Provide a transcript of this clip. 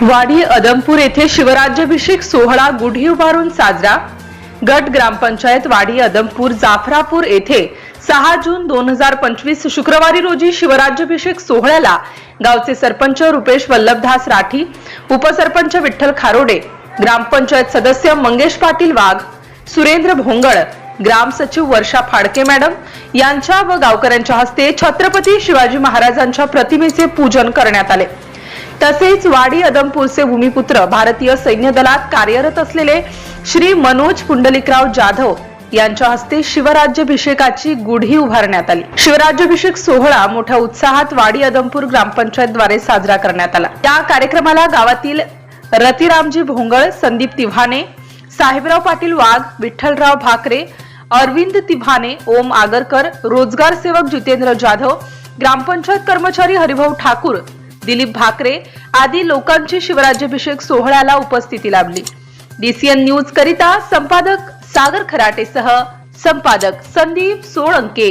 वाडी अदमपूर येथे शिवराज्याभिषेक सोहळा गुढी उभारून साजरा. गट ग्रामपंचायत वाडी अदमपूर जाफरापूर येथे सहा जून दोन हजार पंचवीस शुक्रवारी रोजी शिवराज्याभिषेक सोहळ्याला गावचे सरपंच रुपेश वल्लभदास राठी उपसरपंच विठ्ठल खारोडे ग्रामपंचायत सदस्य मंगेश पाटील वाघ सुरेंद्र भोंगळ ग्राम सचिव वर्षा फाडके मॅडम यांच्या व गावकऱ्यांच्या हस्ते छत्रपती शिवाजी महाराजांच्या प्रतिमेचे पूजन करण्यात आले. तसेच वाडी अदमपूरचे भूमिपुत्र भारतीय सैन्य दलात कार्यरत असलेले श्री मनोज पुंडलिकराव जाधव यांच्या हस्ते शिवराज्याभिषेकाची गुढी उभारण्यात आली. शिवराज्याभिषेक सोहळा मोठ्या उत्साहात वाडी अदमपूर ग्रामपंचायतद्वारे साजरा करण्यात आला. या कार्यक्रमाला गावातील रतिरामजी भोंगळ संदीप तिव्हाणे साहेबराव पाटील वाघ विठ्ठलराव भाकरे अरविंद तिव्हाणे ओम आगरकर रोजगार सेवक जितेंद्र जाधव ग्रामपंचायत कर्मचारी हरिभाऊ ठाकूर दिलीप भाकरे आदी लोकांची शिवराज्याभिषेक सोहळ्याला उपस्थिती लाभली. डीसीएन न्यूज करिता संपादक सागर खराटेसह संपादक संदीप सोळंके.